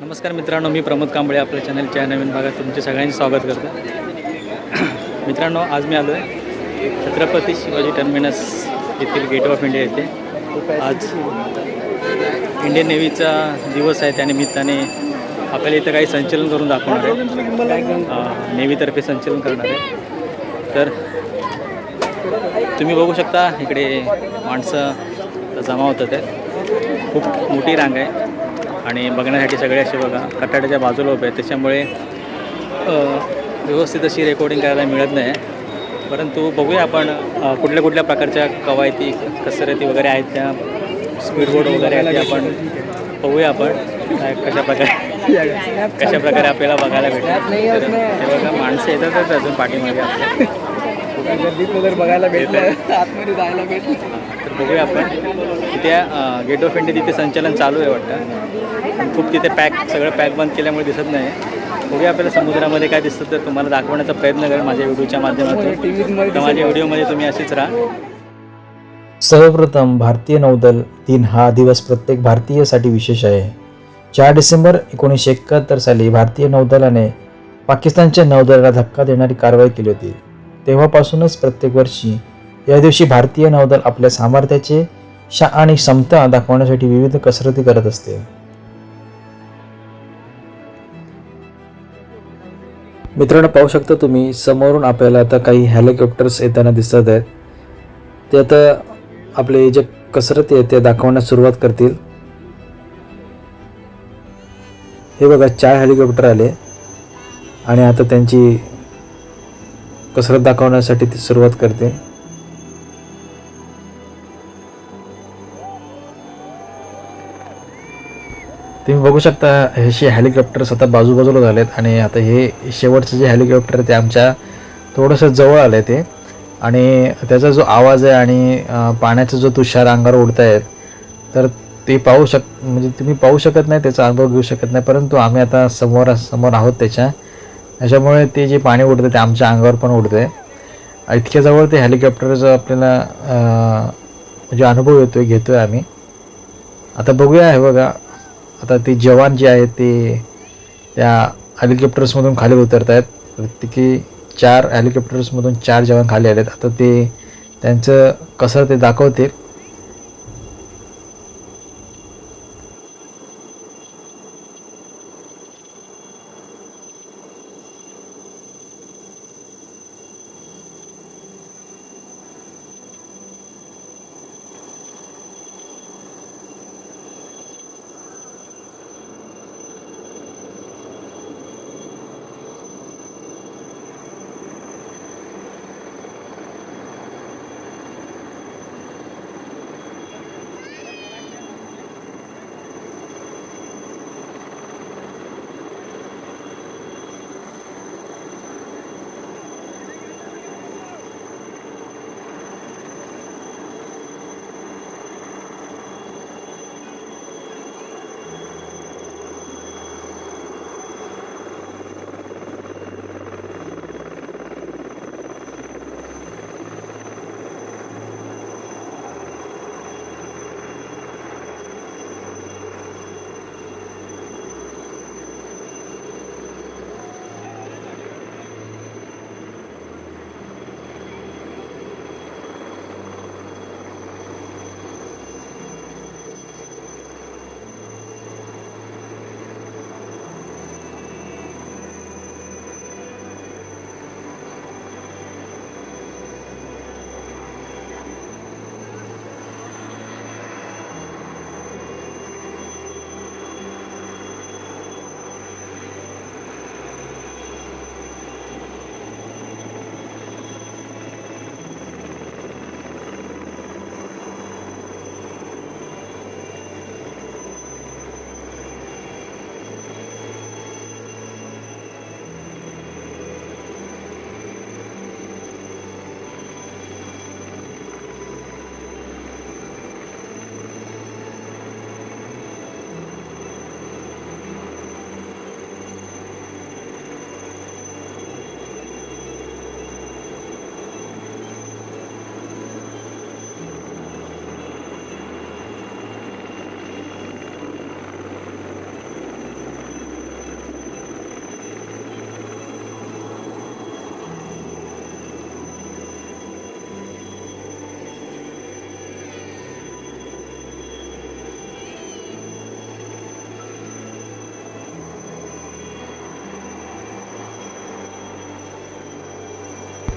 नमस्कार मित्रांनो मी प्रमोद कांबळे आपल्या चॅनलच्या नवीन भागात तुमचे सगळ्यांचे स्वागत करतो. मित्रांनो आज मी आलो आहे छत्रपती शिवाजी टर्मिनस येथील गेट ऑफ इंडिया येथे. आज इंडियन नेव्हीचा दिवस आहे त्यानिमित्ताने आपल्याला इथं काही संचलन करून दाखवणार आहे. नेव्हीतर्फे संचलन करणार आहे. तर तुम्ही बघू शकता इकडे माणसं जमा होतात. आहे खूप मोठी रांग आहे. आणि बघण्यासाठी सगळे असे बघा कट्टाड्याच्या बाजूला उभे आहेत. त्याच्यामुळे व्यवस्थित अशी रेकॉर्डिंग करायला मिळत नाही. परंतु बघूया आपण कुठल्या कुठल्या प्रकारच्या कवायती कसरती वगैरे आहेत त्या स्पीडबोर्ड वगैरे आहेत आपण बघूया आपण कशा प्रकारे कशा प्रकारे आपल्याला बघायला भेटतात हे बघा माणसं येतातच अजून पाठीमागे आपल्या गर्दीत वगैरे बघायला भेटलं आतमध्ये जायला भेटलं. तर बघूया आपण. तिथे गेट ऑफ इंडिया तिथे संचालन चालू आहे वाटतं. पण खूप तिथे पॅक सगळं पॅक बंद केल्यामुळे दिसत नाही. बघूया आपल्याला समुद्रामध्ये काय दिसतं तर तुम्हाला दाखवण्याचा प्रयत्न करेल माझ्या व्हिडिओच्या माध्यमातून. तर माझ्या व्हिडिओमध्ये तुम्ही असेच राहा. सर्वप्रथम भारतीय नौदल दिन हा दिवस प्रत्येक भारतीयासाठी विशेष आहे. चार डिसेंबर एकोणीसशे एकाहत्तर साली भारतीय नौदलाने पाकिस्तानच्या नौदलाला धक्का देणारी कारवाई केली होती. तेव्हापासूनच प्रत्येक वर्षी या दिवशी भारतीय नौदल आपल्या सामर्थ्याचे शा आणि क्षमता दाखवण्यासाठी विविध कसरती करत असते. मित्रांनो पाहू शकता तुम्ही समोरून आपल्याला आता काही हेलिकॉप्टर्स येताना दिसत आहेत. ते आता आपले जे कसरती आहेत ते दाखवण्यास सुरुवात करतील. हे बघा चार हेलिकॉप्टर आले आणि आता त्यांची कसरत दाखवण्यासाठी ती सुरुवात करते तुम्ही बघू शकता हे हेलिकॉप्टर्स आता बाजूबाजूला झालेत आणि आता हे शेवटचं जे हेलिकॉप्टर आहे ते आमच्या थोडंसं जवळ आलं आहे ते. आणि त्याचा जो आवाज आहे आणि पाण्याचा जो तुषार अंगावर उडत आहेत तर ते पाहू शक म्हणजे तुम्ही पाहू शकत नाही त्याचा अनुभव घेऊ शकत नाही परंतु आम्ही आता समोर समोर आहोत त्याच्या. त्याच्यामुळे ते जे पाणी उडतं ते आमच्या अंगावर पण उडतं आहे इतक्या जवळ ते हेलिकॉप्टरचा आपल्याला म्हणजे अनुभव येतो आहे घेतो आहे आम्ही. आता बघूया हे बघा आता ते जवान जे आहेत ते त्या हेलिकॉप्टर्समधून खाली उतरत आहेत प्रत्येकी चार हेलिकॉप्टर्समधून चार जवान खाली आले आहेत आता ते त्यांचं कसं ते दाखवतील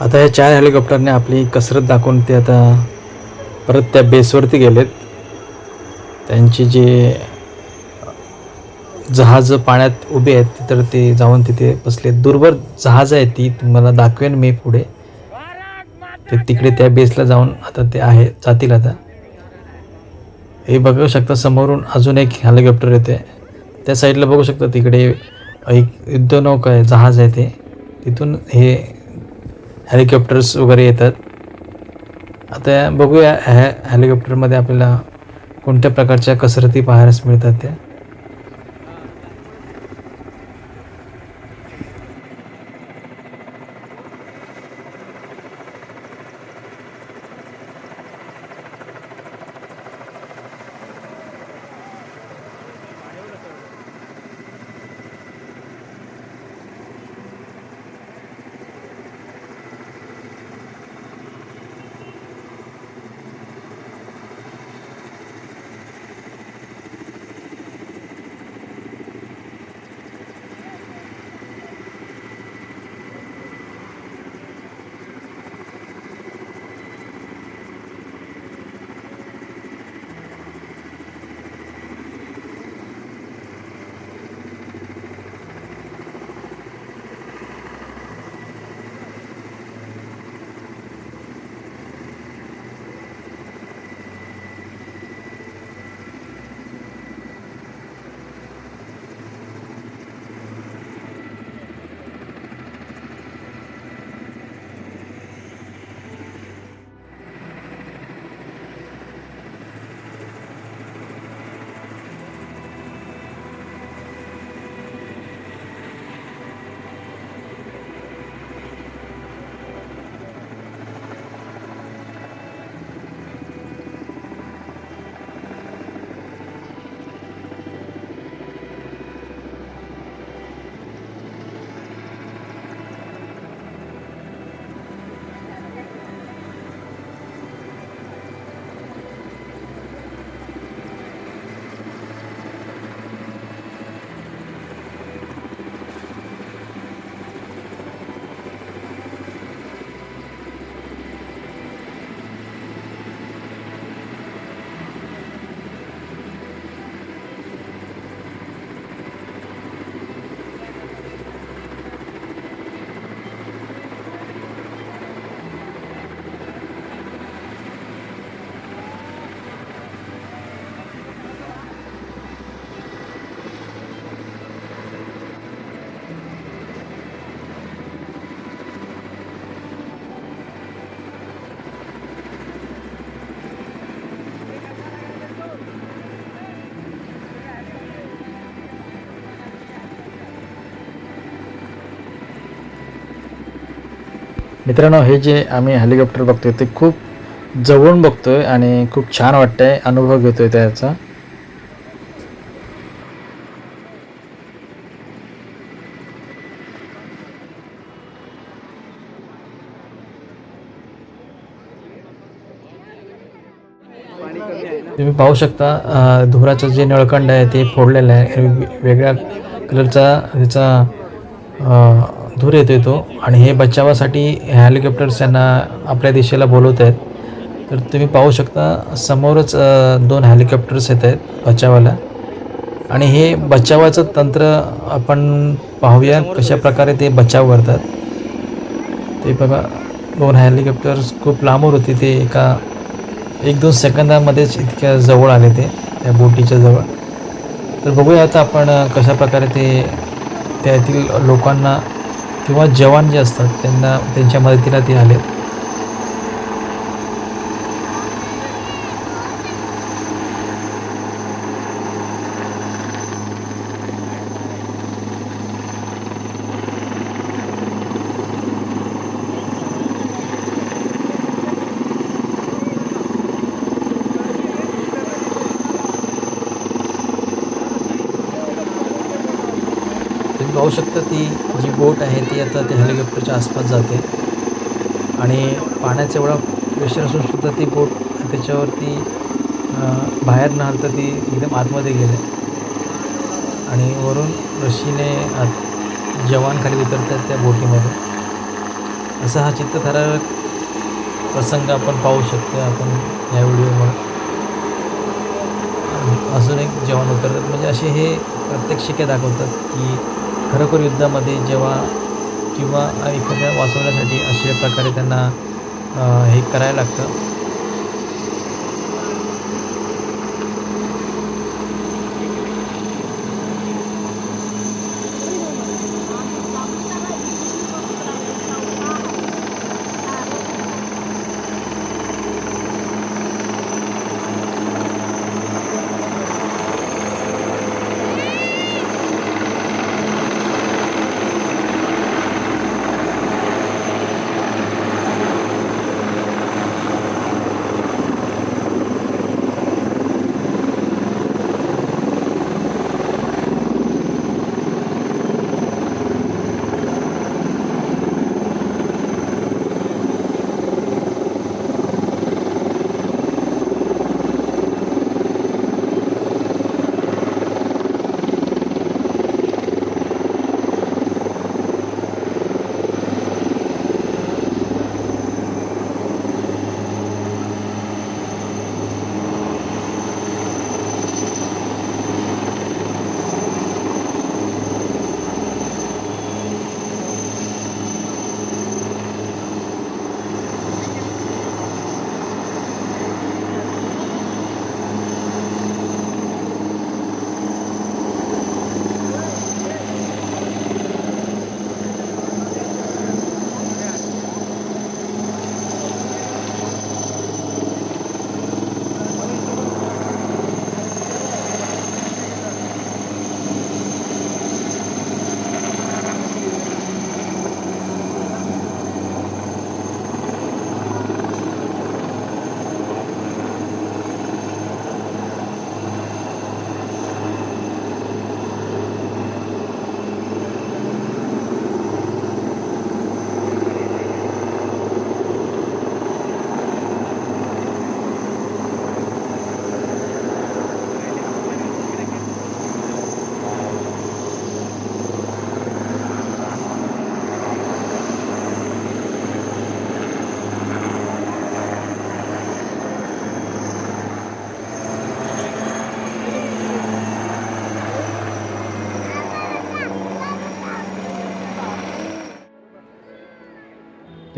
आता या चार हेलिकॉप्टरने आपली कसरत दाखवून ते आता परत त्या बेसवरती गेलेत. त्यांची जे जहाज पाण्यात उभे आहेत तर ते जाऊन तिथे बसले दूरवर जहाज आहे ती तुम्हाला दाखवेन मी पुढे. ते तिकडे त्या बेसला जाऊन आता ते आहे जातील आता. हे बघू शकता समोरून अजून एक हेलिकॉप्टर येते. त्या साईडला बघू शकता तिकडे एक युद्धनौका आहे जहाज आहे ते. तिथून हे हेलिकॉप्टर्स वगैरे येतात. आता बघूया हॅ हेलिकॉप्टरमध्ये आपल्याला कोणत्या प्रकारच्या कसरती पाहायलाच मिळतात त्या? मित्रांनो हे जे आम्ही हेलिकॉप्टर बघतोय ते खूप जवळून बघतोय आणि खूप छान वाटतंय अनुभव घेतोय त्याचा. आहे तुम्ही पाहू शकता धुराचं जे नळकंड आहे ते फोडलेलं आहे. वेगळ्या कलरचा त्याचा धूर येतो तो. आणि हे बचावासाठी हेलिकॉप्टर्स यांना आपल्या दिशेला बोलवत आहेत. तर तुम्ही पाहू शकता समोरच दोन हेलिकॉप्टर्स येत आहेत बचावाला. आणि हे बचावाचं तंत्र आपण पाहूया कशा प्रकारे ते बचाव करतात. ते बघा दोन हेलिकॉप्टर्स खूप लांबवर होते ते एका एक दोन सेकंदामध्येच इतक्या जवळ आले ते त्या बोटीच्या जवळ. तर बघूया आता आपण कशाप्रकारे कशा प्रकारे ते त्यातील लोकांना किंवा जवान जे असतात त्यांना त्यांच्या मदतीला ते आले तुम्ही पाहू शकता ती जी बोट आहे ती आता त्या हेलिकॉप्टरच्या आसपास जाते. आणि पाण्याचा एवढा प्रेशर असून सुद्धा ती बोट त्याच्यावरती बाहेर न हलता ती एकदम आतमध्ये गेले. आणि वरून रशीने आत जवान खाली उतरतात त्या बोटीमध्ये. असा हा चित्तथरारक प्रसंग आपण पाहू शकतो आपण या व्हिडिओमध्ये अजून एक जवान उतरतात. म्हणजे असे हे प्रत्येक शिके दाखवतात की खरोखर युद्धामध्ये जेव्हा किंवा एखाद्या वाचवण्यासाठी अशा प्रकारे त्यांना हे करायला लागतं.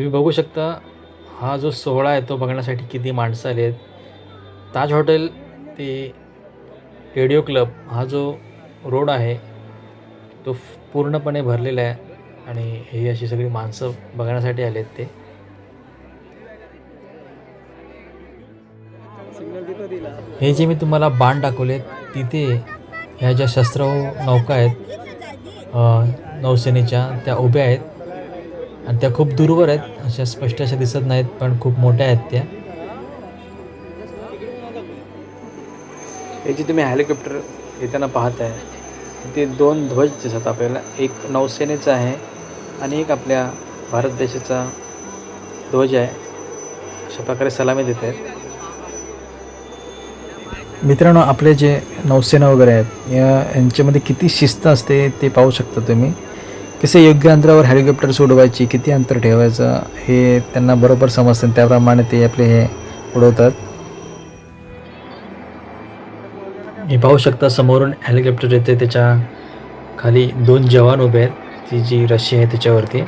तुम्ही बघू शकता हा जो सोहळा आहे तो बघण्यासाठी किती माणसं आली आहेत. ताज हॉटेल ते रेडिओ क्लब हा जो रोड आहे तो पूर्णपणे भरलेला आहे आणि ही अशी सगळी माणसं बघण्यासाठी आले आहेत ते. हे जे मी तुम्हाला बाण दाखवले तिथे ह्या ज्या शस्त्र नौका आहेत नौसेनेच्या त्या उभ्या आहेत आणि त्या खूप दूरवर आहेत. अशा स्पष्ट अशा दिसत नाहीत पण खूप मोठ्या आहेत त्या. हे जे तुम्ही हेलिकॉप्टर येताना पाहताय ते दोन ध्वज दिसत आपल्याला. एक नौसेनेचा आहे आणि एक आपल्या भारत देशाचा ध्वज आहे. अशा प्रकारे सलामी देत आहेत. मित्रांनो आपले जे नौसेना वगैरे आहेत या यांच्यामध्ये किती शिस्त असते ते पाहू शकता तुम्ही. कसे योग्य अंतरावर हेलिकॉप्टर सोडवायची किती अंतर ठेवायचं हे त्यांना बरोबर समजतं त्याप्रमाणे ते आपले हे उडवतात. हे पाहू शकता समोरून हेलिकॉप्टर येते त्याच्याखाली दोन जवान उभे आहेत. ती जी रशी आहे त्याच्यावरती.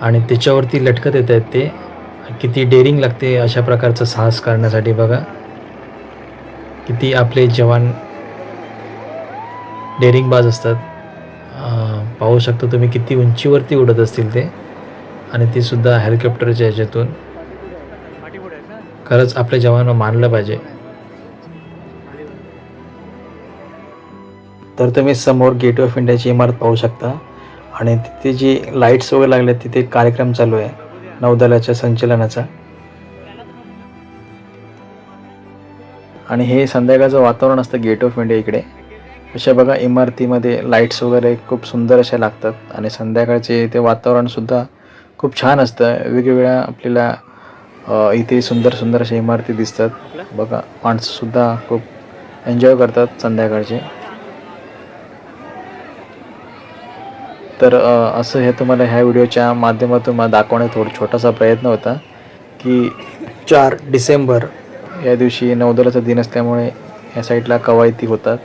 आणि त्याच्यावरती लटकत येत आहेत ते. किती डेअरिंग लागते अशा प्रकारचं साहस करण्यासाठी बघा. किती आपले जवान डेअरिंगबाज असतात. पाहू शकता तुम्ही किती उंचीवरती उडत असतील ते. आणि ते सुद्धा हेलिकॉप्टरच्या ह्याच्यातून. खरंच आपल्या जवान मानलं पाहिजे. तर तुम्ही समोर गेट ऑफ इंडियाची इमारत पाहू शकता. आणि तिथे जी लाईट्स वगैरे लागले तिथे कार्यक्रम चालू आहे. नौदलाच्या संचलनाचा. आणि हे संध्याकाळचं वातावरण असतं गेट ऑफ इंडिया इकडे. अशा बघा इमारतीमध्ये लाईट्स वगैरे खूप सुंदर अशा लागतात आणि संध्याकाळचे ते वातावरणसुद्धा खूप छान असतं. वेगवेगळ्या आपल्याला इथे सुंदर सुंदर अशा इमारती दिसतात. बघा माणसंसुद्धा खूप एन्जॉय करतात संध्याकाळचे. तर असं हे तुम्हाला ह्या व्हिडिओच्या माध्यमातून मला दाखवण्यात थोडा छोटासा प्रयत्न होता की चार डिसेंबर या दिवशी नौदलाचा दिन असल्यामुळे या साईडला कवायती होतात.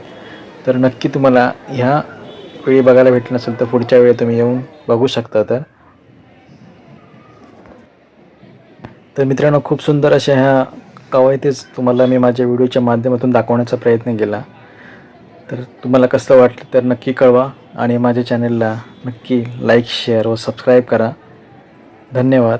तर नक्की तुम्हाला ह्या वेळी बघायला भेटलं नसेल तर पुढच्या वेळी तुम्ही येऊन बघू शकता तर. तर मित्रांनो खूप सुंदर अशा ह्या कवायतीच तुम्हाला मी माझ्या व्हिडिओच्या माध्यमातून दाखवण्याचा प्रयत्न केला. तर तुम्हाला कसं वाटलं तर नक्की कळवा आणि माझ्या चॅनलला नक्की लाईक शेअर व सबस्क्राईब करा. धन्यवाद.